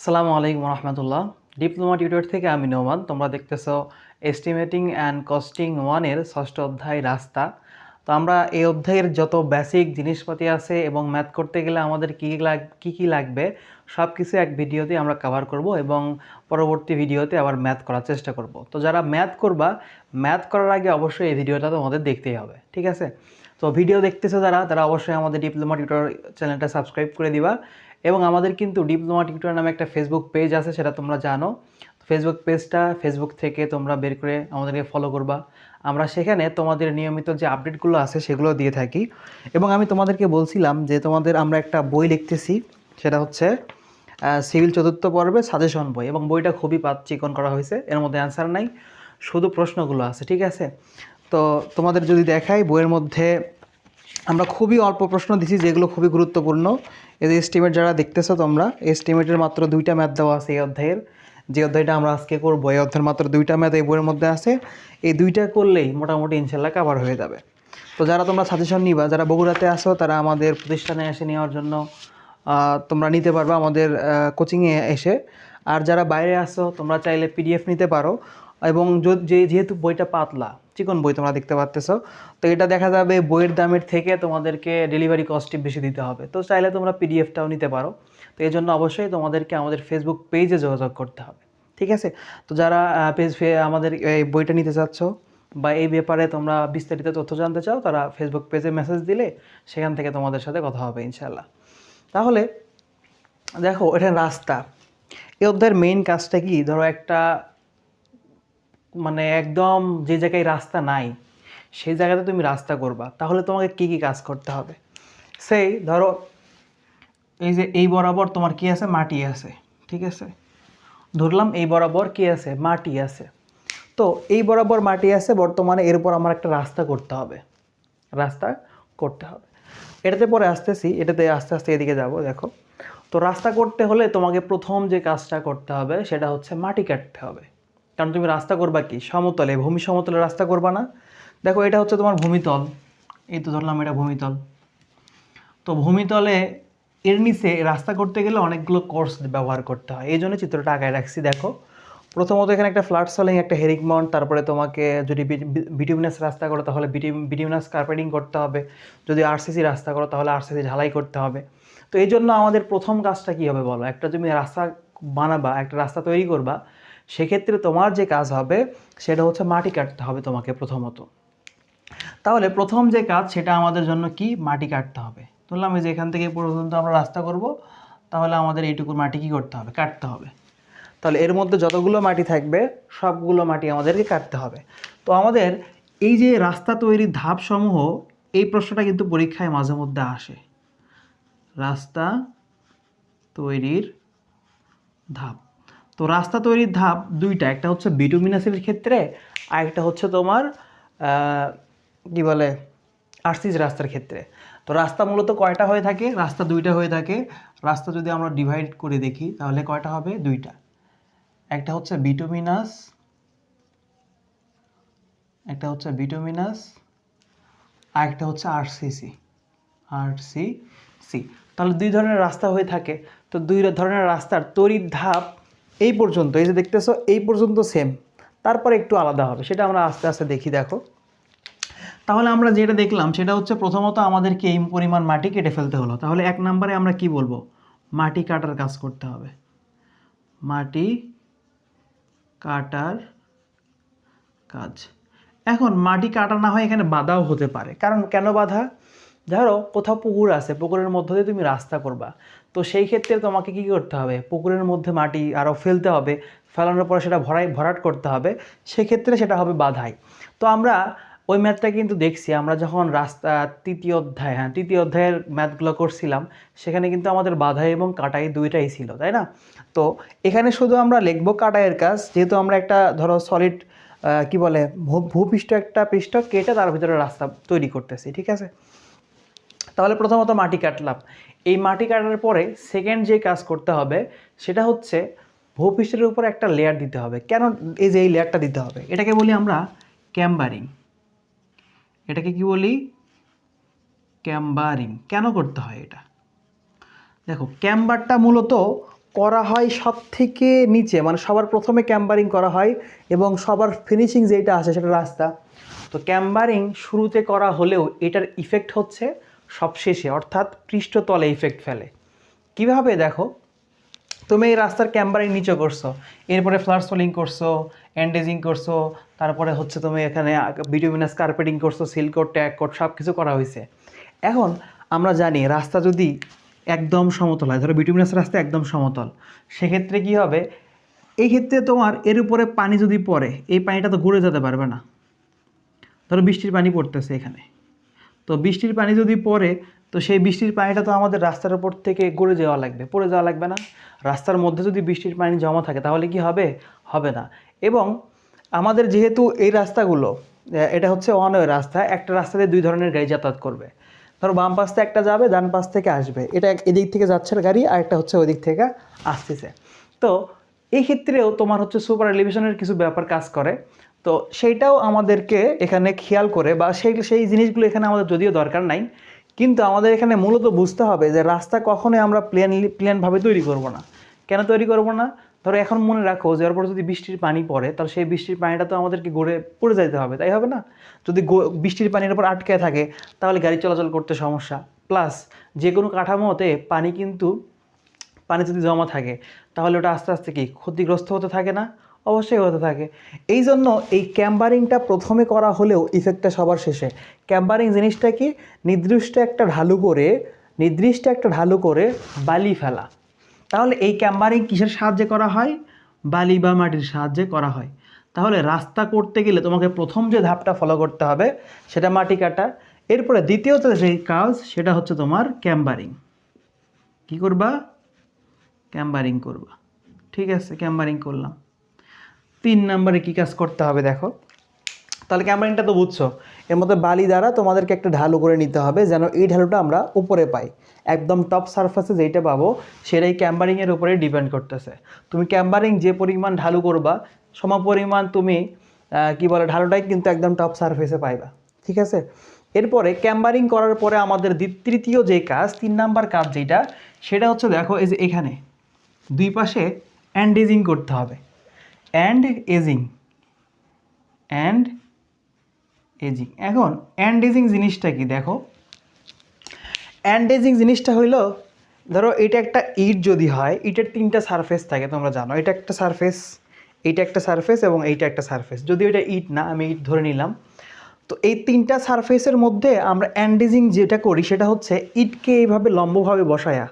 আসসালামু আলাইকুম রহমতুল্লাহ। Diploma tutor থেকে আমি নোমান তোমরা দেখতেছো এস্টিমেটিং অ্যান্ড কস্টিং ওয়ানের ষষ্ঠ অধ্যায় রাস্তা। তো আমরা এই অধ্যায়ের যত বেসিক জিনিসপাতি আছে এবং ম্যাথ করতে গেলে আমাদের কী লাগ, কী কী লাগবে সব কিছু এক ভিডিওতে আমরা কভার করব এবং পরবর্তী ভিডিওতে আবার ম্যাথ করার চেষ্টা করব। তো যারা ম্যাথ করবা ম্যাথ করার আগে অবশ্যই এই ভিডিওটা তোমাদের দেখতেই হবে, ঠিক আছে? তো ভিডিও দেখতেছো যারা, তারা অবশ্যই আমাদের ডিপ্লোমা টিউটর চ্যানেলটা সাবস্ক্রাইব করে দিবা। এবং আমাদের কিন্তু ডিপ্লোমা টিউটর নামে একটা ফেসবুক পেজ আছে, সেটা তোমরা জানো। ফেসবুক পেজটা ফেসবুক থেকে তোমরা বের করে আমাদেরকে ফলো করবা। আমরা সেখানে তোমাদের নিয়মিত যে আপডেটগুলো আছে, সেগুলো দিয়ে থাকি। এবং আমি তোমাদেরকে বলছিলাম যে তোমাদের আমরা একটা বই লিখতেছি, সেটা হচ্ছে সিভিল চতুর্থ পর্বে সাজেশন বই। এবং বইটা খুবই পাত চিকন করা হয়েছে, এর মধ্যে অ্যান্সার নাই। শুধু প্রশ্নগুলো আছে, ঠিক আছে? তো তোমাদের যদি দেখাই বইয়ের মধ্যে আমরা খুবই অল্প প্রশ্ন দিছি যেগুলো খুবই গুরুত্বপূর্ণ। এই যে এস্টিমেট যারা দেখতেছো তোমরা এস্টিমেটের মাত্র দুইটা ম্যাথ দেওয়া আছে এই অধ্যায়ের। যে অধ্যায়টা আমরা আজকে করব, এই অধ্যায়ের মাত্র দুইটা ম্যাথ এই বইয়ের মধ্যে আছে। এই দুইটা করলেই মোটামুটি ইনশাল্লাহ কাভার হয়ে যাবে। তো যারা তোমরা সাজেশন নিবা, যারা বগুড়াতে আসো তারা আমাদের প্রতিষ্ঠানে এসে নেওয়ার জন্য তোমরা নিতে পারবে আমাদের কোচিংয়ে এসে। আর যারা বাইরে আসো তোমরা চাইলে পিডিএফ নিতে পারো। এবং যো- যেহেতু বইটা পাতলা, চিকন বই তোমরা দেখতে পাচ্তেছো তো এটা দেখা যাবে বইয়ের দামের থেকে তোমাদেরকে ডেলিভারি কস্টটি বেশি দিতে হবে। তো চাইলে তোমরা পিডিএফটাও নিতে পারো। তো এই জন্য অবশ্যই তোমাদেরকে আমাদের ফেসবুক পেজে যোগাযোগ করতে হবে। ঠিক আছে? তো যারা পেজ আমাদের এই বইটা নিতে চাচ্ছ বা এই ব্যাপারে তোমরা বিস্তারিত তথ্য জানতে চাও, তারা ফেসবুক পেজে মেসেজ দিলে সেখান থেকে তোমাদের সাথে কথা হবে ইনশাল্লাহ তাহলে, দেখো, এটা রাস্তা। এই অধ্যায়ের মেইন কাজটা কি? ধরো একটা মানে একদম যে জায়গায় রাস্তা নাই, সেই জায়গাতে তুমি রাস্তা করবা, তাহলে তোমাকে কি কি কাজ করতে হবে? সেই ধরো, এই যে এই বরাবর তোমার কি আছে? মাটি আছে, ঠিক আছে? ধরলাম এই বরাবর কি আছে? মাটি আছে। তো এই বরাবর মাটি আছে, বর্তমানে এর উপর আমার একটা রাস্তা করতে হবে। রাস্তা করতে হবে। এটাতে পরে আসতেছি, এটাতে আস্তে আস্তে এদিকে যাব, দেখো। তো রাস্তা করতে হলে তোমাকে প্রথম যে কাজটা করতে হবে, সেটা হচ্ছে মাটি কাটতে হবে। কারণ তুমি রাস্তা করবা কি? সমতলে, ভূমি সমতলে রাস্তা করবা না? দেখো, এটা হচ্ছে তোমার ভূমিতল। এই তো ধরলাম এটা ভূমিতল। তো ভূমিতলে এর নিচে রাস্তা করতে গেলে অনেকগুলো কোর্স ব্যবহার করতে হয়। এই জন্য চিত্রটা আগায় রাখছি, দেখো। প্রথমত এখানে একটা ফ্ল্যাট সলিং একটা হেরিক মাউন্ট তারপরে তোমাকে যদি বিটিউমিনাস রাস্তা করো, তাহলে বিটিউমিনাস কার্পেটিং করতে হবে। যদি আরসিসি রাস্তা করো, তাহলে আরসিসি ঢালাই করতে হবে। তো এই জন্য আমাদের প্রথম কাজটা কী হবে বলো? একটা তুমি রাস্তা বানাবা, একটা রাস্তা তৈরি করবা সেক্ষেত্রে তোমার যে কাজ হবে, সেটা হচ্ছে মাটি কাটতে হবে তোমাকে প্রথমত। তাহলে প্রথম যে কাজ, সেটা আমাদের জন্য কি? মাটি কাটতে হবে। ধরলাম যে এখান থেকে পর্যন্ত আমরা রাস্তা করব, তাহলে আমাদের এইটুকু মাটি কি করতে হবে? কাটতে হবে। তাহলে এর মধ্যে যতগুলো মাটি থাকবে, সবগুলো মাটি আমাদেরকে কাটতে হবে। তো আমাদের এই যে রাস্তা তৈরির ধাপসমূহ, এই প্রশ্নটা কিন্তু পরীক্ষায় মাঝে মধ্যে আসে। রাস্তা তৈরির ধাপ। তো রাস্তা তৈরির ধাপ দুইটা, একটা হচ্ছে বিটুমিনাসের ক্ষেত্রে আর একটা হচ্ছে তোমার কি বলে আরসিস রাস্তার ক্ষেত্রে। তো রাস্তা মূলত কয়টা হয়ে থাকে? রাস্তা দুইটা হয়ে থাকে। রাস্তা যদি আমরা ডিভাইড করে দেখি, তাহলে কয়টা হবে? দুইটা। একটা হচ্ছে বিটুমিনাস একটা হচ্ছে বিটুমিনাস আর একটা হচ্ছে আরসিসি। আরসিসি। তাহলে দুই ধরনের রাস্তা হয়ে থাকে। তো দুই ধরনের রাস্তার তৈরির ধাপ এই পর্যন্ত, এই যে দেখতেছো, এই পর্যন্ত সেম তারপরে একটু আলাদা হবে, সেটা আমরা আস্তে আস্তে দেখি, দেখো। তাহলে আমরা যেটা দেখলাম, সেটা হচ্ছে প্রথমত আমাদেরকে এই পরিমাণ মাটি কেটে ফেলতে হলো। তাহলে এক নম্বরে আমরা কি বলব? মাটি কাটার কাজ করতে হবে। মাটি কাটার কাজ। এখন মাটি কাটা না হয় এখানে বাধাও হতে পারে। কারণ কেন বাধা? ধরো, কোথাও পুকুর আছে, পুকুরের মধ্য দিয়ে তুমি রাস্তা করবা। তো সেই ক্ষেত্রে তোমাকে কি করতে হবে? পুকুরের মধ্যে মাটি আরও ফেলতে হবে, ফেলানোর পরে সেটা ভরাই, ভরাট করতে হবে, সেক্ষেত্রে সেটা হবে বাধাই। তো আমরা ওই ম্যাথটা কিন্তু দেখছি, আমরা যখন রাস্তা, তৃতীয় অধ্যায় হ্যাঁ তৃতীয় অধ্যায়ের ম্যাথগুলো করছিলাম, সেখানে কিন্তু আমাদের বাধাই এবং কাটাই দুইটাই ছিল, তাই না? তো এখানে শুধু আমরা লিখব কাটাইয়ের কাজ, যেহেতু আমরা একটা ধরো সলিড কি বলে ভূপৃষ্ঠ একটা পৃষ্ঠ কেটে তার ভিতরে রাস্তা তৈরি করতেছি, ঠিক আছে? তাহলে প্রথমত মাটি কাটলাম। এই মাটি কাটার পরে সেকেন্ড যে কাজ করতে হবে, সেটা হচ্ছে ভূপৃষ্ঠের উপর একটা লেয়ার দিতে হবে। কেন এই যে এই লেয়ারটা দিতে হবে? এটাকে বলি আমরা ক্যাম্বারিং এটাকে কি বলি? ক্যাম্বারিং কেন করতে হয় এটা? দেখো ক্যাম্বারটা মূলত করা হয় সব থেকে নিচে মানে সবার প্রথমে ক্যাম্বারিং করা হয় এবং সবার ফিনিশিং যেটা আছে সেটা রাস্তা। তো ক্যাম্বারিং শুরুতে করা হলেও এটার ইফেক্ট হচ্ছে সবশেষে, অর্থাৎ পৃষ্ঠতলে ইফেক্ট ফেলে। কীভাবে দেখো? তুমি এই রাস্তার ক্যাম্বারিং নিচে করছ, এরপরে ফ্লার সোলিং করছ অ্যান্ডেজিং করছ, তারপরে হচ্ছে তুমি এখানে বিটুমিনাস কার্পেটিং করছ সিলকোট ট্যাগ কোট সব কিছু করা হয়েছে। এখন আমরা জানি রাস্তা যদি একদম সমতল হয়, ধরো বিটুমিনাস রাস্তা একদম সমতল, সেক্ষেত্রে কি হবে? এই ক্ষেত্রে তোমার এর উপরে পানি যদি পড়ে, এই পানিটা তো ঘুরে যেতে পারবে না। ধরো বৃষ্টির পানি পড়তেছে এখানে। তো বৃষ্টির পানি যদি পড়ে, তো সেই বৃষ্টির পানিটা তো আমাদের রাস্তার উপর থেকে গড়ে যাওয়া লাগবে, পড়ে যাওয়া লাগবে না। রাস্তার মধ্যে যদি বৃষ্টির পানি জমা থাকে, তাহলে কি হবে? হবে না। এবং আমাদের যেহেতু এই রাস্তাগুলো এটা হচ্ছে ওয়ান ওয়ে রাস্তা, একটা রাস্তাতে দুই ধরনের গাড়ি যাতায়াত করবে। ধরো বাম পাশ থেকে একটা যাবে, ডান পাশ থেকে আসবে। এটা এদিক থেকে যাচ্ছে গাড়ি, আর একটা হচ্ছে ওই দিক থেকে আসতেছে। তো এই ক্ষেত্রেও তোমার হচ্ছে সুপার এলিভেশনের কিছু ব্যাপার কাজ করে। তো সেইটাও আমাদেরকে এখানে খেয়াল করে বা সেই সেই জিনিসগুলো এখানে আমাদের যদিও দরকার নাই, কিন্তু আমাদের এখানে মূলত বুঝতে হবে যে রাস্তা কখনোই আমরা প্লেন, প্লেনভাবে তৈরি করব না। কেন তৈরি করব না? ধরো এখন মনে রাখো যে এরপর যদি বৃষ্টির পানি পড়ে, তাহলে সেই বৃষ্টির পানিটা তো আমাদেরকে গড়ে পড়ে যেতে হবে, তাই হবে না? যদি বৃষ্টির পানির উপর আটকে থাকে, তাহলে গাড়ি চলাচল করতে সমস্যা। প্লাস যে কোনো কাঠামোতে পানি কিন্তু পানি যদি জমা থাকে, তাহলে ওটা আস্তে আস্তে কি ক্ষতিগ্রস্ত হতে থাকে না? অবশ্যই হতে থাকে। এই জন্য এই ক্যাম্বারিংটা প্রথমে করা হলেও ইফেক্টটা সবার শেষে। ক্যাম্বারিং জিনিসটা কি? নির্দিষ্ট একটা ঢালু করে, নির্দিষ্ট একটা ঢালু করে বালি ফেলা। তাহলে এই ক্যাম্বারিং কিসের সাহায্যে করা হয়? বালি বা মাটির সাহায্যে করা হয়। তাহলে রাস্তা করতে গেলে তোমাকে প্রথম যে ধাপটা ফলো করতে হবে, সেটা মাটি কাটা। এরপরে দ্বিতীয়ত যেই কাজ, সেটা হচ্ছে তোমার ক্যাম্বারিং। কি করবা? ক্যাম্বারিং করবা। ঠিক আছে, ক্যাম্বারিং করলাম। তিন নম্বরে কী কাজ করতে হবে দেখো। তাহলে ক্যাম্বারিংটা তো বুঝছ। এর মধ্যে বালি দ্বারা তোমাদেরকে একটা ঢালু করে নিতে হবে যেন এই ঢালুটা আমরা উপরে পাই। একদম টপ সারফেসে যেইটা পাবো, সেটাই ক্যাম্বারিংয়ের উপরে ডিপেন্ড করতেছে। তুমি ক্যাম্বারিং যে পরিমাণ ঢালু করবা সম পরিমাণ তুমি কি বলে, ঢালুটাই কিন্তু একদম টপ সারফেসে পাইবা। ঠিক আছে? এরপরে ক্যাম্বারিং করার পরে আমাদের তৃতীয় যে কাজ, তিন নাম্বার কাজ যেটা সেটা হচ্ছে দেখো এই যে এখানে। দুই পাশে অ্যান্ডেজিং করতে হবে। অ্যান্ড এজিং অ্যান্ড এজিং এখন অ্যান্ডেজিং জিনিসটা কি? দেখো অ্যান্ডেজিং জিনিসটা হইল, ধরো এটা একটা ইট যদি হয়, ইটের তিনটা সারফেস থাকে, তোমরা জানো। এটা একটা সারফেস এইটা একটা সারফেস এবং এইটা একটা সারফেস যদিও এটা ইট না, আমি ইট ধরে নিলাম। তো এই তিনটা সারফেসের মধ্যে আমরা অ্যান্ডেজিং যেটা করি, সেটা হচ্ছে ইটকে এইভাবে লম্বভাবে বসায়া।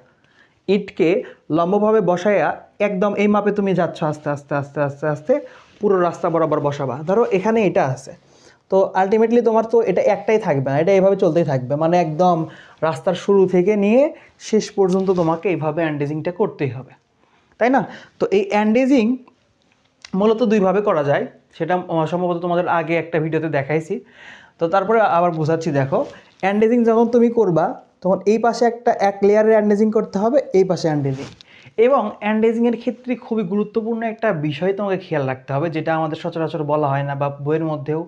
ইটকে লম্বভাবে বসায়া একদম এই মাপে তুমি যাচ্ছ, আস্তে আস্তে আস্তে আস্তে আস্তে পুরো রাস্তা বরাবর বসাবা। ধরো এখানে এটা আছে। তো আলটিমেটলি তোমার তো এটা একটাই থাকবে না, এটা এইভাবে চলতেই থাকবে। মানে একদম রাস্তার শুরু থেকে নিয়ে শেষ পর্যন্ত তোমাকে এইভাবে অ্যান্ডেজিংটা করতেই হবে। তাই না? তো এই অ্যান্ডেজিং মূলত দুইভাবে করা যায়। সেটা সম্ভবত তোমাদের আগে একটা ভিডিওতে দেখাইছি। তো তারপরে আবার বোঝাচ্ছি, দেখো। অ্যান্ডেজিং যখন তুমি করবা তখন এই পাশে একটা এক লেয়ারের অ্যান্ডেজিং করতে হবে, এই পাশে অ্যান্ডেজিং এবং অ্যান্ডেজিংয়ের ক্ষেত্রে খুবই গুরুত্বপূর্ণ একটা বিষয় তোমাকে খেয়াল রাখতে হবে, যেটা আমাদের সচরাচর বলা হয় না বা বইয়ের মধ্যেও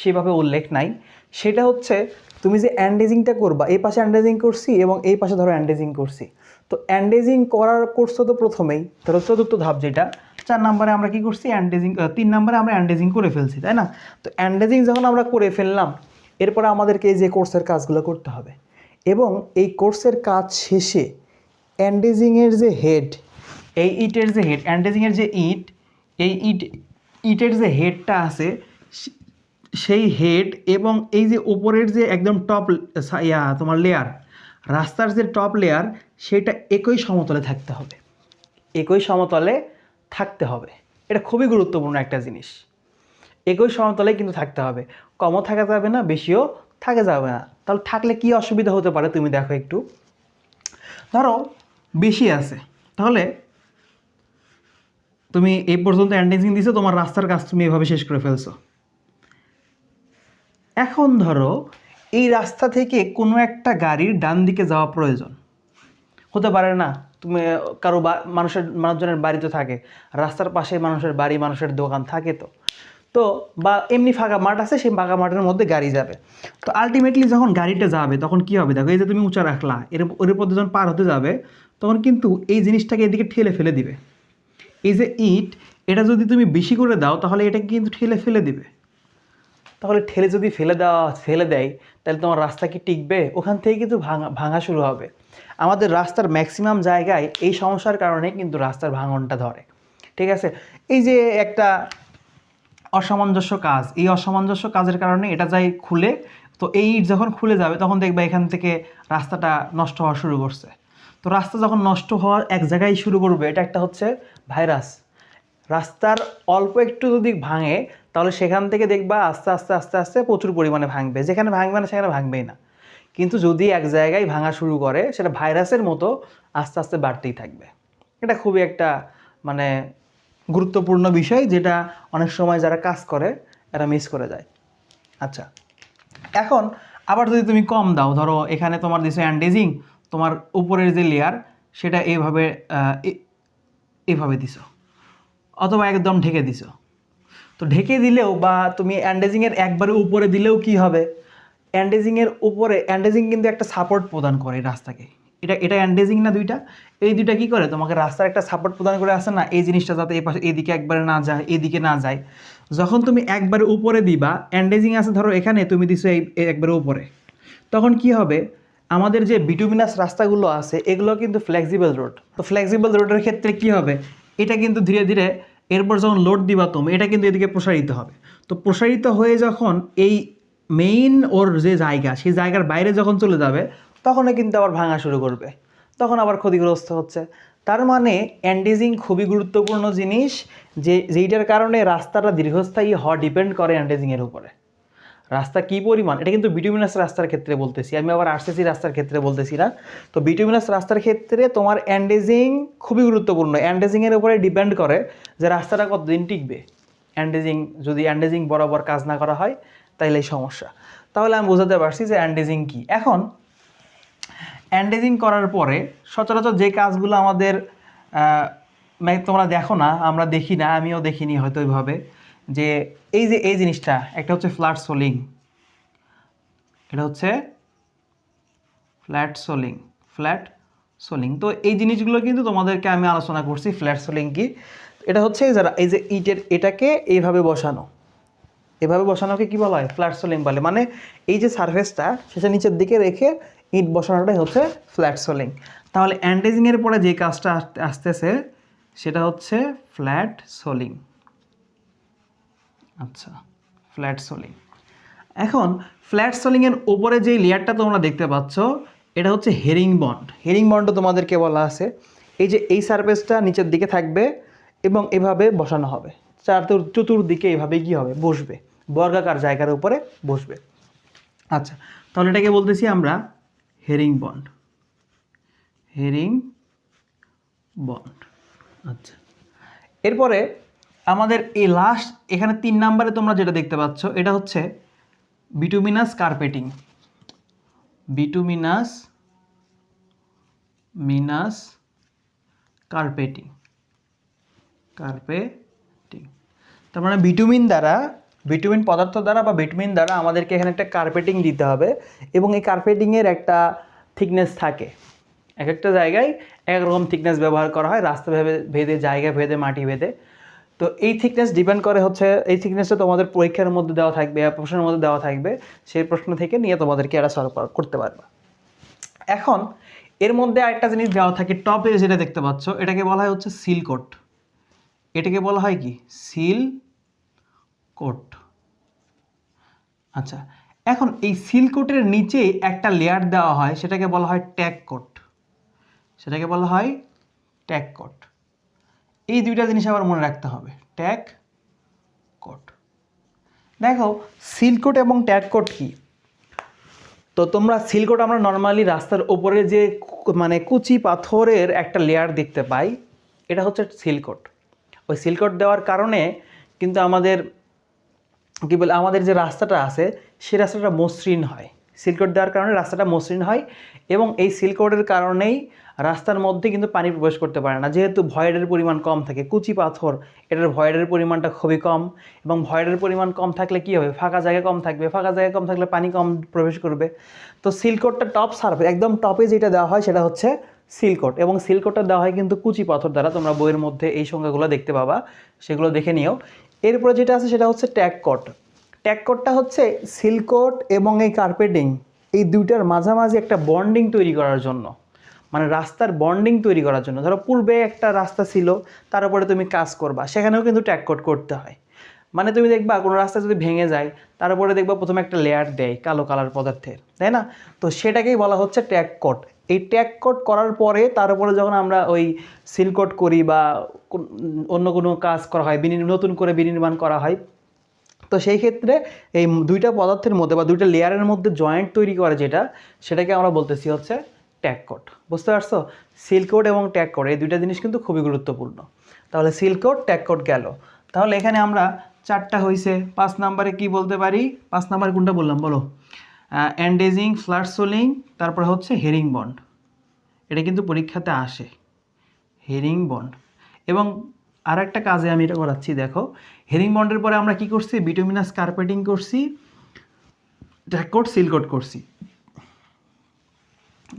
সেভাবে উল্লেখ নাই। সেটা হচ্ছে, তুমি যে অ্যান্ডেজিংটা করবা, এই পাশে অ্যান্ডেজিং করছি এবং এই পাশে ধরো অ্যান্ডেজিং করছি। তো অ্যান্ডেজিং করার করছ তো প্রথমেই, ধরো চতুর্থ ধাপ যেটা, চার নম্বরে আমরা কি করছি অ্যান্ডেজিং তিন নম্বরে আমরা অ্যান্ডেজিং করে ফেলছি, তাই না? তো অ্যান্ডেজিং যখন আমরা করে ফেললাম, এরপরে আমাদেরকে এই যে কোর্সের কাজগুলো করতে হবে। এবং এই কোর্সের কাজ শেষে অ্যান্ডেজিংয়ের যে হেড, এই ইটের যে হেড, অ্যান্ডেজিংয়ের যে ইট, এই ইট, ইটের যে হেডটা আছে সেই হেড এবং এই যে উপরের যে একদম টপ ইয়া, তোমার লেয়ার রাস্তার যে টপ লেয়ার সেটা একই সমতলে থাকতে হবে। একই সমতলে থাকতে হবে। এটা খুবই গুরুত্বপূর্ণ একটা জিনিস। একই সমতলে কিন্তু থাকতে হবে। কমও থাকা যাবে না, বেশিও থাকা যাবে না। তাহলে থাকলে কি অসুবিধা হতে পারে তুমি দেখো একটু। ধরো বেশি আছে, তাহলে তুমি এই পর্যন্ত অ্যান্ডেজিং দিছো, তোমার রাস্তার কাজ তুমি এভাবে শেষ করে ফেলছো। এখন ধরো এই রাস্তা থেকে কোনো একটা গাড়ির ডান দিকে যাওয়া প্রয়োজন। হতে পারে না, তুমি কারও মানুষের, মানুষজনের বাড়িতে থাকে। রাস্তার পাশে মানুষের বাড়ি, মানুষের দোকান থাকে তো। তো বা এমনি ফাঁকা মাঠ আছে, সেই ফাঁকা মাঠের মধ্যে গাড়ি যাবে। তো আলটিমেটলি যখন গাড়িটা যাবে, তখন কি হবে? দেখো, এই যে তুমি উঁচা রাখলা, এর ওর উপর যখন পার হতে যাবে, তখন কিন্তু এই জিনিসটাকে এদিকে ঠেলে ফেলে দিবে। এই যে ইট, এটা যদি তুমি বেশি করে দাও, তাহলে এটা কিন্তু ঠেলে ফেলে দিবে। তাহলে ঠেলে যদি ফেলে দেওয়া, ফেলে দেয়, তাহলে তোমার রাস্তা কি টিকবে? ওখান থেকে কিন্তু ভাঙা ভাঙা শুরু হবে। আমাদের রাস্তার ম্যাক্সিমাম জায়গায় এই সমস্যার কারণে কিন্তু রাস্তার ভাঙনটা ধরে। ঠিক আছে? এই যে একটা অসামঞ্জস্য কাজ। এই অসামঞ্জস্য কাজের কারণে এটা যাই খুলে, তো এই ইট যখন খুলে যাবে, তখন দেখবে এখান থেকে রাস্তাটা নষ্ট হওয়া শুরু করছে। তো রাস্তা যখন নষ্ট হওয়ার এক জায়গায় শুরু করবে, এটা একটা হচ্ছে ভাইরাস। রাস্তার অল্প একটু যদি ভাঙে, তাহলে সেখান থেকে দেখবা আস্তে আস্তে আস্তে আস্তে প্রচুর পরিমাণে ভাঙবে। যেখানে ভাঙবে না সেখানে ভাঙবেই না। কিন্তু যদি এক জায়গায় ভাঙা শুরু করে, সেটা ভাইরাসের মতো আস্তে আস্তে বাড়তেই থাকবে। এটা খুবই একটা মানে গুরুত্বপূর্ণ বিষয় যেটা অনেক সময় যারা কাজ করে এরা মিস করে যায়। আচ্ছা এখন আবার যদি তুমি কম দাও ধরো এখানে তোমার দিছো অ্যান্ডেজিং তোমার উপরের যে লেয়ার সেটা এইভাবে আহ, এ- এইভাবে দিছো অথবা একদম ঢেকে দিছো। তো ঢেকে দিলেও বা তুমি অ্যান্ডেজিংয়ের একবারে উপরে দিলেও কি হবে? অ্যান্ডেজিংয়ের উপরে অ্যান্ডেজিং কিন্তু একটা সাপোর্ট প্রদান করে রাস্তাকে। এটা এটা অ্যান্ডেজিং না দুইটা? এই দুইটা কি করে? তোমাকে রাস্তার একটা সাপোর্ট প্রদান করে আসে না, এই জিনিসটা যাতে এই পাশে, এদিকে একবারে না যায়, এদিকে না যায়। যখন তুমি একবারে উপরে দিবা অ্যান্ডেজিং আছে, ধরো এখানে, তুমি দিছো এই একবারে উপরে। তখন কি হবে? আমাদের যে বিটুমিনাস রাস্তাগুলো আছে, এগুলো কিন্তু ফ্লেক্সিবল রোড তো ফ্লেক্সিবল রোডের ক্ষেত্রে কি হবে? এটা কিন্তু ধীরে ধীরে, এরপর যখন লোড দিবা তুমি, এটা কিন্তু এদিকে প্রসারিত হবে। তো প্রসারিত হয়ে যখন এই মেইন ওর যে জায়গা, সেই জায়গার বাইরে যখন চলে যাবে তখনও কিন্তু আবার ভাঙা শুরু করবে। তখন আবার ক্ষতিগ্রস্ত হচ্ছে। তার মানে অ্যান্ডিজিং খুবই গুরুত্বপূর্ণ জিনিস, যে যেইটার কারণে রাস্তাটা দীর্ঘস্থায়ী হওয়া ডিপেন্ড করে অ্যান্ডেজিংয়ের উপরে। রাস্তা কি পরিমাণ? এটা কিন্তু বিটুমিনাস রাস্তার ক্ষেত্রে বলতেছি। আমি আবার আরসিসি রাস্তার ক্ষেত্রে বলতেছি না। তো বিটুমিনাস রাস্তার ক্ষেত্রে তোমার অ্যান্ডেজিং খুবই গুরুত্বপূর্ণ। অ্যান্ডেজিংয়ের উপরে ডিপেন্ড করে যে রাস্তাটা কতদিন টিকবে। অ্যান্ডেজিং যদি অ্যান্ডেজিং বরাবর কাজ না করা হয় তাহলে এই সমস্যা। তাহলে আমি বোঝাতে পারছি যে অ্যান্ডেজিং কী। এখন অ্যান্ডেজিং করার পরে সচরাচর যে কাজগুলো আমাদের মানে তোমরা দেখো না, আমরা দেখি না, আমিও দেখিনি হয়তো ওইভাবে, যে এই যে, এই জিনিসটা, একটা হচ্ছে ফ্ল্যাট সোলিং এটা হচ্ছে ফ্ল্যাট সোলিং ফ্ল্যাট সোলিং তো এই জিনিসগুলো কিন্তু তোমাদেরকে আমি আলোচনা করছি ফ্ল্যাট সোলিং কি? এটা হচ্ছে যারা এই যে ইটের, এটাকে এইভাবে বসানো। এভাবে বসানোকে কি বলা হয়? ফ্ল্যাট সোলিং বলে। মানে এই যে সারফেসটা সেটা নিচের দিকে রেখে ইট বসানোটাই হচ্ছে ফ্ল্যাট সোলিং। তাহলে অ্যান্ডেজিংয়ের পরে যে কাজটা আসতেছে, সেটা হচ্ছে ফ্ল্যাট সোলিং। আচ্ছা ফ্ল্যাট সোলিং। এখন ফ্ল্যাট সোলিংয়ের ওপরে যে লেয়ারটা তোমরা দেখতে পাচ্ছ, এটা হচ্ছে হেরিং বন্ড। হেরিং বন্ডও তোমাদেরকে বলা আছে। এই যে এই সারফেসটা নিচের দিকে থাকবে এবং এভাবে বসানো হবে। চার চতুর্দিকে এভাবে কি হবে? বসবে। বর্গাকার জায়গার উপরে বসবে। আচ্ছা তাহলে এটাকে বলতেছি আমরা হেরিং বন্ড। Herring bond. আচ্ছা। এরপরে আমাদের এই লাস্ট এখানে তিন নাম্বারে তোমরা যেটা দেখতে পাচ্ছ, এটা হচ্ছে বিটুমিনাস কার্পেটিং বিটুমিনাস মিনাস কার্পেটিং কার্পেটিং তার মানে ভিটামিন দ্বারা ভিটামিন পদার্থ দ্বারা বা ভিটামিন দ্বারা আমাদেরকে এখানে একটা কার্পেটিং দিতে হবে এবং এই কার্পেটিংয়ের একটা থিকনেস থাকে। এক একটা জায়গায় এক রকম থিকনেস ব্যবহার করা হয়, রাস্তা ভেবে, ভেদে, জায়গা ভেদে, মাটি ভেদে। তো এই থিকনেস ডিপেন্ড করে হচ্ছে, এই থিকনেসটা তোমাদের পরীক্ষার মধ্যে দেওয়া থাকবে বা প্রশ্নের মধ্যে দেওয়া থাকবে, সেই প্রশ্ন থেকে নিয়ে তোমাদেরকে এটা সলভ করতে পারবে। এখন এর মধ্যে আরেকটা জিনিস দেওয়া থাকে, টপে যেটা দেখতে পাচ্ছ, এটাকে বলা হয় হচ্ছে সিল কোট এটাকে বলা হয় কি? Seal coat. আচ্ছা এখন এই সিল কোটের নিচে একটা লেয়ার দেওয়া হয়, সেটাকে বলা হয় ট্যাগ কোট সেটাকে বলা হয় ট্যাগ কোট এই দুইটা জিনিস আবার মনে রাখতে হবে ট্যাগ কোট দেখো সিল কোট এবং ট্যাগ কোট কি? তো তোমরা সিলকোট আমরা নর্মালি রাস্তার ওপরে যে মানে কুচি পাথরের একটা লেয়ার দেখতে পাই, এটা হচ্ছে সিলকোট ওই সিলকোট দেওয়ার কারণে কিন্তু আমাদের কী বলে, আমাদের যে রাস্তাটা আছে সেই রাস্তাটা মসৃণ হয়। সিলকোট দেওয়ার কারণে রাস্তাটা মসৃণ হয় এবং এই সিলকোটের কারণেই রাস্তার মধ্যে কিন্তু পানি প্রবেশ করতে পারে না। যেহেতু ভয়েডের পরিমাণ কম থাকে, কুচি পাথর, এটার ভয়েডের পরিমাণটা খুবই কম এবং ভয়েডের পরিমাণ কম থাকলে কী হবে? ফাঁকা জায়গা কম থাকবে। ফাঁকা জায়গা কম থাকলে পানি কম প্রবেশ করবে। তো সিলকোটটা টপ সার্ফে একদম টপে যেটা দেওয়া হয় সেটা হচ্ছে সিলকোট এবং সিলকোটটা দেওয়া হয় কিন্তু কুচি পাথর দ্বারা। তোমরা বইয়ের মধ্যে এই সংখ্যাগুলো দেখতে পাবা, সেগুলো দেখে নিও। এরপরে যেটা আছে সেটা হচ্ছে ট্যাগকট ট্যাগকটটা হচ্ছে সিলকোট এবং এই কার্পেটিং, এই দুইটার মাঝামাঝি একটা বন্ডিং তৈরি করার জন্য। মানে রাস্তার বন্ডিং তৈরি করার জন্য। ধরো পূর্বে একটা রাস্তা ছিল তার উপরে তুমি কাজ করবা, সেখানেও কিন্তু ট্যাগকট করতে হয়। মানে তুমি দেখবা কোনো রাস্তা যদি ভেঙে যায় তার উপরে দেখবা প্রথমে একটা লেয়ার দেয় কালো কালার পদার্থের, তাই না? তো সেটাকেই বলা হচ্ছে ট্যাগ কোট এই ট্যাগ কোট করার পরে তার উপরে যখন আমরা ওই সিল কোট করি বা অন্য কোনো কাজ করা হয় নতুন করে বিনির্মাণ করা হয়, তো সেই ক্ষেত্রে এই দুইটা পদার্থের মধ্যে বা দুইটা লেয়ারের মধ্যে জয়েন্ট তৈরি করে যেটা, সেটাকে আমরা বলতেছি হচ্ছে ট্যাগ কোট বুঝতে পারছ? সিল্ক কোড এবং ট্যাগ কোড এই দুইটা জিনিস কিন্তু খুবই গুরুত্বপূর্ণ। তাহলে সিল্ক কোড ট্যাগ কোড গেল। তাহলে এখানে আমরা চারটা হয়েছে পাঁচ নাম্বারে কি বলতে পারি? পাঁচ নাম্বার কোনটা বললাম? বলো। অ্যান্ডেজিং ফ্লাড সোলিং, তারপরে হচ্ছে হেরিং বন্ড। এটা কিন্তু পরীক্ষাতে আসে। Herring bond. এবং আর একটা কাজে আমি এটা করাচ্ছি, দেখো। হেরিং বন্ডের পরে আমরা কি করছি? বিটুমিনাস কার্পেটিং করছি। ট্যাকোট সিলকোট করছি।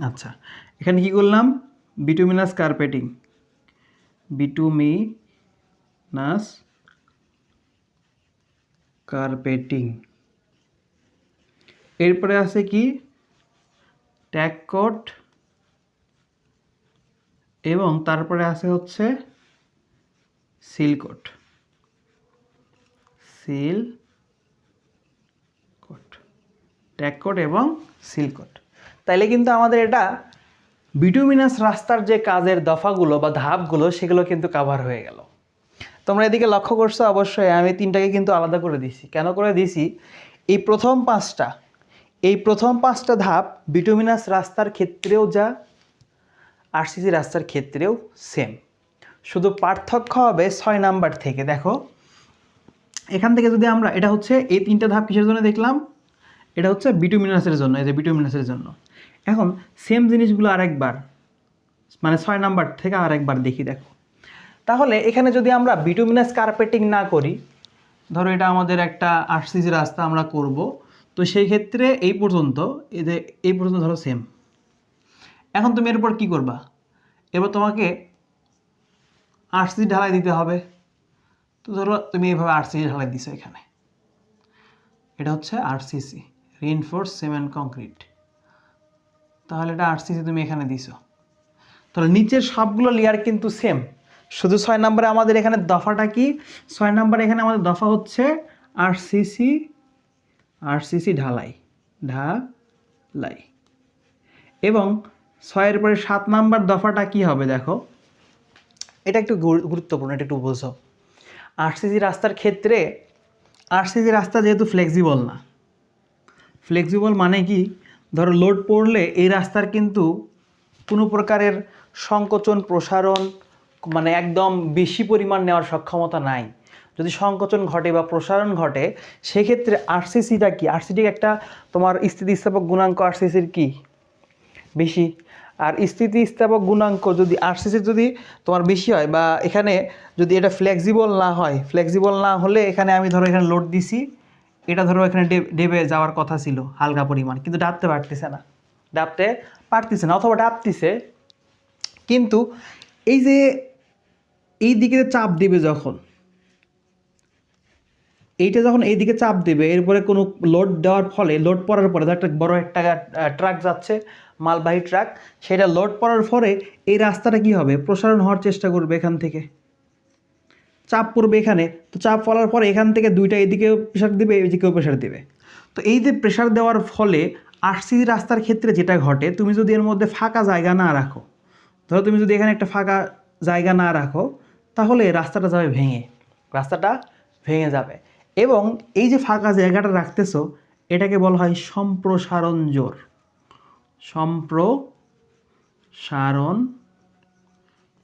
আচ্ছা এখানে কি করলাম? Bituminous carpeting. Bituminous carpeting. এরপরে আছে কি? ট্যাককট এবং তারপরে আছে হচ্ছে সিলকোট সিল কোট ট্যাককোট এবং সিলকোট তাইলে কিন্তু আমাদের এটা বিটুমিনাস রাস্তার যে কাজের দফাগুলো বা ধাপগুলো, সেগুলো কিন্তু কাভার হয়ে গেল। তোমরা এদিকে লক্ষ্য করছ, অবশ্যই আমি তিনটাকে কিন্তু আলাদা করে দিছি কেন করে দিছি এই প্রথম পাঁচটা এই প্রথম পাঁচটা ধাপ বিটুমিনাস রাস্তার ক্ষেত্রেও যা আরসিসি রাস্তার ক্ষেত্রেও সেম শুধু পার্থক্য হবে ছয় নাম্বার থেকে, দেখো। এখান থেকে যদি আমরা, এটা হচ্ছে এই তিনটা ধাপ কিসের জন্য দেখলাম? এটা হচ্ছে বিটুমিনাসের জন্য, এই যে বিটুমিনাসের জন্য। এখন সেম জিনিসগুলো আরেকবার মানে ছয় নাম্বার থেকে আরেকবার দেখি, দেখো। তাহলে এখানে যদি আমরা বিটুমিনাস কার্পেটিং না করি, ধরো এটা আমাদের একটা আরসিসি রাস্তা আমরা করব তো সেই ক্ষেত্রে এই পর্যন্ত, এই যে এই পর্যন্ত ধরো সেম এখন তুমি এরপর কি করবা? এবার তোমাকে আরসিসি ঢালাই দিতে হবে। তো ধরো তুমি এইভাবে আরসিসি ঢালাই দিছো এখানে। এটা হচ্ছে আরসিসি রিনফোর্স সিমেন্ট কংক্রিট তাহলে এটা আরসিসি তুমি এখানে দিছো। তাহলে নিচের সবগুলো লেয়ার কিন্তু সেম শুধু ছয় নম্বরে আমাদের এখানে দফাটা কি? ছয় নম্বরে এখানে আমাদের দফা হচ্ছে আরসিসি আরসিসি ঢালাই। ঢালাই। এবং ছয়ের পরে সাত নাম্বার দফাটা কি হবে দেখো? এটা একটু গুরুত্বপূর্ণ, এটা একটু বোঝো। আরসিসি রাস্তার ক্ষেত্রে, আরসিসি রাস্তা যেহেতু ফ্লেক্সিবল না। ফ্লেক্সিবল মানে কি? ধরো লোড পড়লে এই রাস্তার কিন্তু কোনো প্রকারের সংকোচন, প্রসারণ মানে একদম বেশি পরিমাণ নেওয়ার সক্ষমতা নাই। যদি সংকোচন ঘটে বা প্রসারণ ঘটে, সেক্ষেত্রে আরসিসিটা কি? আরসিটি একটা তোমার স্থিতিস্থাপক গুণাঙ্ক আরসিসির কি? বেশি। আর স্থিতিস্থাপক গুণাঙ্ক যদি আরসিসি যদি তোমার বেশি হয় বা এখানে যদি এটা ফ্লেক্সিবল না হয় ফ্লেক্সিবল না হলে এখানে আমি ধরো এখানে লোড দিছি, এটা ধরো এখানে ডেবে যাওয়ার কথা ছিল, হালকা পরিমাণ, কিন্তু ডাবতে পারতেছে না। ডাবতে পারতেছে না অথবা ডাবতেছে। কিন্তু এই যে, এই দিকে চাপ দেবে যখন এইটা যখন এইদিকে চাপ দেবে, এরপরে কোনো লোড দেওয়ার ফলে লোড পড়ার পরে একটা বড় একটা ট্রাক যাচ্ছে, মালবাহী ট্রাক সেটা লোড পড়ার পরে এই রাস্তাটা কি হবে? প্রসারণ হওয়ার চেষ্টা করবে এখান থেকে। চাপ পড়বে এখানে, তো চাপ পড়ার পরে এখান থেকে দুইটা এদিকেও প্রেশার দেবে এদিকেও প্রেশার দেবে। তো এই যে প্রেশার দেওয়ার ফলে আরসিসি রাস্তার ক্ষেত্রে যেটা ঘটে, তুমি যদি এর মধ্যে ফাঁকা জায়গা না রাখো, ধরো তুমি যদি এখানে একটা ফাঁকা জায়গা না রাখো, তাহলে রাস্তাটা যাবে ভেঙে, রাস্তাটা ভেঙে যাবে। এবং এই যে ফাঁকা জায়গাটা রাখতেছো, এটাকে বলা হয় সম্প্রসারণ জোর। সম্প্রসারণ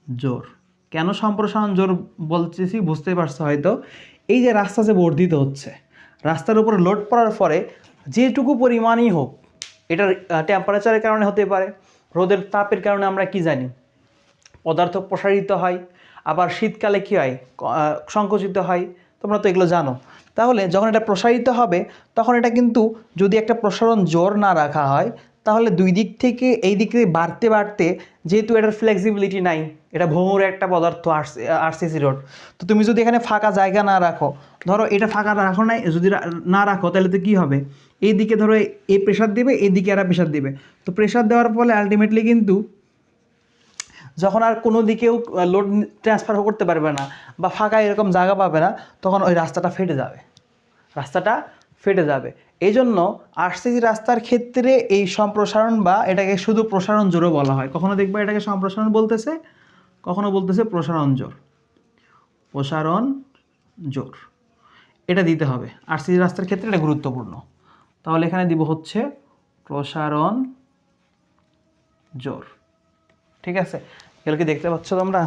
জোর। কেন সম্প্রসারণ জোর বলতেছি বুঝতে পারছ হয়তো? এই যে রাস্তা যে বর্ধিত হচ্ছে, রাস্তার উপরে লোড পড়ার পরে যেটুকু পরিমাণই হোক, এটার টেম্পারেচারের কারণে হতে পারে, রোদের তাপের কারণে আমরা কি জানি? পদার্থ প্রসারিত হয়, আবার শীতকালে কী হয়? সংকুচিত হয়, তোমরা তো এগুলো জানো। তাহলে যখন এটা প্রসারিত হবে, তখন এটা কিন্তু যদি একটা প্রসারণ জোর না রাখা হয়, তাহলে দুই দিক থেকে এই দিক থেকে বাড়তে বাড়তে যেহেতু এটার ফ্লেক্সিবিলিটি নাই, এটা ভ্রমর একটা পদার্থ আরসিসি রোড। তো তুমি যদি এখানে ফাঁকা জায়গা না রাখো, ধরো এটা ফাঁকা রাখো নাই, যদি না রাখো, তাহলে তো কী হবে? এই দিকে ধরো এই প্রেশার দেবে, এই দিকে এরা প্রেশার দেবে। তো প্রেশার দেওয়ার ফলে আলটিমেটলি কিন্তু যখন আর কোনো দিকেও লোড ট্রান্সফার করতে পারবে না বা ফাঁকা এরকম জায়গা পাবে না, তখন ওই রাস্তাটা ফেটে যাবে। রাস্তাটা ফেটে যাবে। এই জন্য আরসিসি রাস্তার ক্ষেত্রে এই সম্প্রসারণ বা এটাকে শুধু প্রসারণ জোরও বলা হয়। কখনো দেখবে এটাকে সম্প্রসারণ বলতেছে? কখনো বলতেছে প্রসারণ জোর। প্রসারণ জোর। এটা দিতে হবে। আরসিসি রাস্তার ক্ষেত্রে এটা গুরুত্বপূর্ণ। তাহলে এখানে দিব হচ্ছে প্রসারণ জোর। ঠিক আছে? এগুলো কি দেখতে পাচ্ছ তোমরা?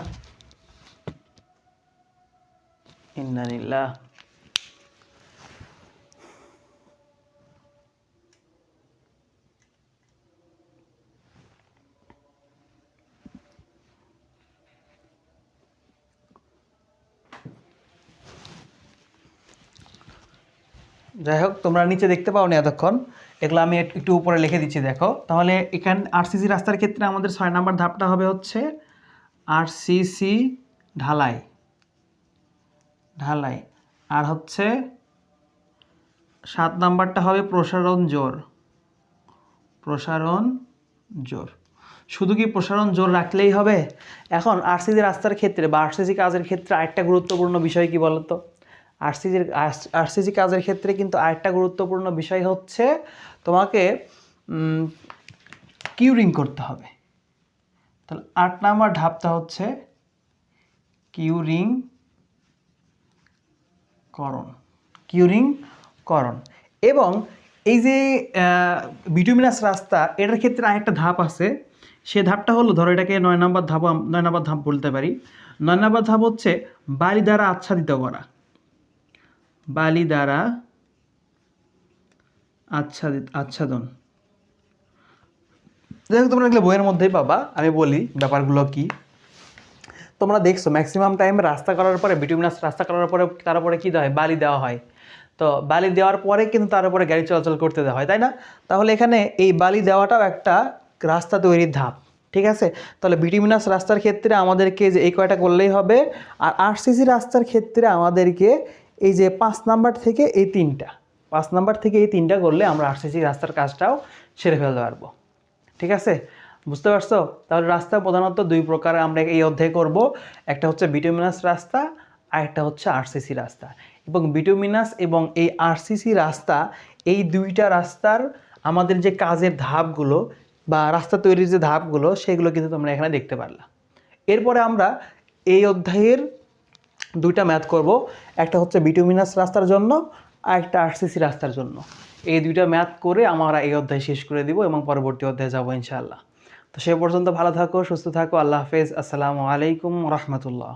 যাই হোক, তোমরা নিচে দেখতে পাও না এতক্ষণ। এগুলো আমি একটু উপরে লিখে দিচ্ছি, দেখো। তাহলে এখান আরসিসি রাস্তার ক্ষেত্রে আমাদের ছয় নাম্বার ধাপটা হবে হচ্ছে আরসিসি ঢালাই। ঢালাই। আর হচ্ছে সাত নাম্বারটা হবে প্রসারণ জোর। প্রসারণ জোর। শুধু কি প্রসারণ জোর রাখলেই হবে? এখন আরসিসি রাস্তার ক্ষেত্রে বা আরসিসি কাজের ক্ষেত্রে আরেকটা গুরুত্বপূর্ণ বিষয় কি বলতো? আরসিসির আরসিসি কাজের ক্ষেত্রে কিন্তু আরেকটা গুরুত্বপূর্ণ বিষয় হচ্ছে তোমাকে কিউরিং করতে হবে। তাহলে আট নাম্বার ধাপটা হচ্ছে কিউরিং করণ কিউরিং করণ। এবং এই যে বিটুমিনাস রাস্তা, এটার ক্ষেত্রে আরেকটা ধাপ আছে। সে ধাপটা হলো, ধরো এটাকে নয় নম্বর ধাপ, নয় নম্বর ধাপ বলতে পারি। নয় নম্বর ধাপ হচ্ছে বালি দ্বারা আচ্ছাদিত করা। বালি দ্বারা আচ্ছাদিত, আচ্ছাদন। যাই তোমরা এগুলো বইয়ের মধ্যেই পাবা। আমি বলি ব্যাপারগুলো কি। তোমরা দেখছ ম্যাক্সিমাম টাইম রাস্তা করার পরে বিটুমিনাস রাস্তা করার পরে তারপরে কী দেওয়া হয়? বালি দেওয়া হয়। তো বালি দেওয়ার পরে কিন্তু তার উপরে গাড়ি চলাচল করতে দেওয়া হয়, তাই না? তাহলে এখানে এই বালি দেওয়াটাও একটা রাস্তা তৈরির ধাপ, ঠিক আছে? তাহলে বিটুমিনাস রাস্তার ক্ষেত্রে আমাদেরকে যে এই কয়টা করলেই হবে, আর আরসিসি রাস্তার ক্ষেত্রে আমাদেরকে এই যে পাঁচ নাম্বার থেকে এই তিনটা, পাঁচ নাম্বার থেকে এই তিনটা করলে আমরা আরসিসি রাস্তার কাজটাও সেরে ফেলতে পারব। ঠিক আছে? বুঝতে পারছ? তাহলে রাস্তা প্রধানত দুই প্রকার আমরা এই অধ্যায় করব। একটা হচ্ছে বিটুমিনাস রাস্তা, আর একটা হচ্ছে আরসিসি রাস্তা। এবং বিটুমিনাস এবং এই আরসিসি রাস্তা, এই দুইটা রাস্তার আমাদের যে কাজের ধাপগুলো বা রাস্তা তৈরির যে ধাপগুলো, সেগুলো কিন্তু তোমরা এখানে দেখতে পারলা। এরপরে আমরা এই অধ্যায়ের দুইটা ম্যাথ করব। একটা হচ্ছে বিটুমিনাস রাস্তার জন্য আর একটা আরসিসি রাস্তার জন্য। এই দুইটা ম্যাথ করে আমরা এই অধ্যায় শেষ করে দিব এবং পরবর্তী অধ্যায়ে যাব ইনশাআল্লাহ। তো সে পর্যন্ত ভালো থাকো, সুস্থ থাকো, আল্লাহ হাফেজ। আসসালামু আলাইকুম রহমতুল্লাহ।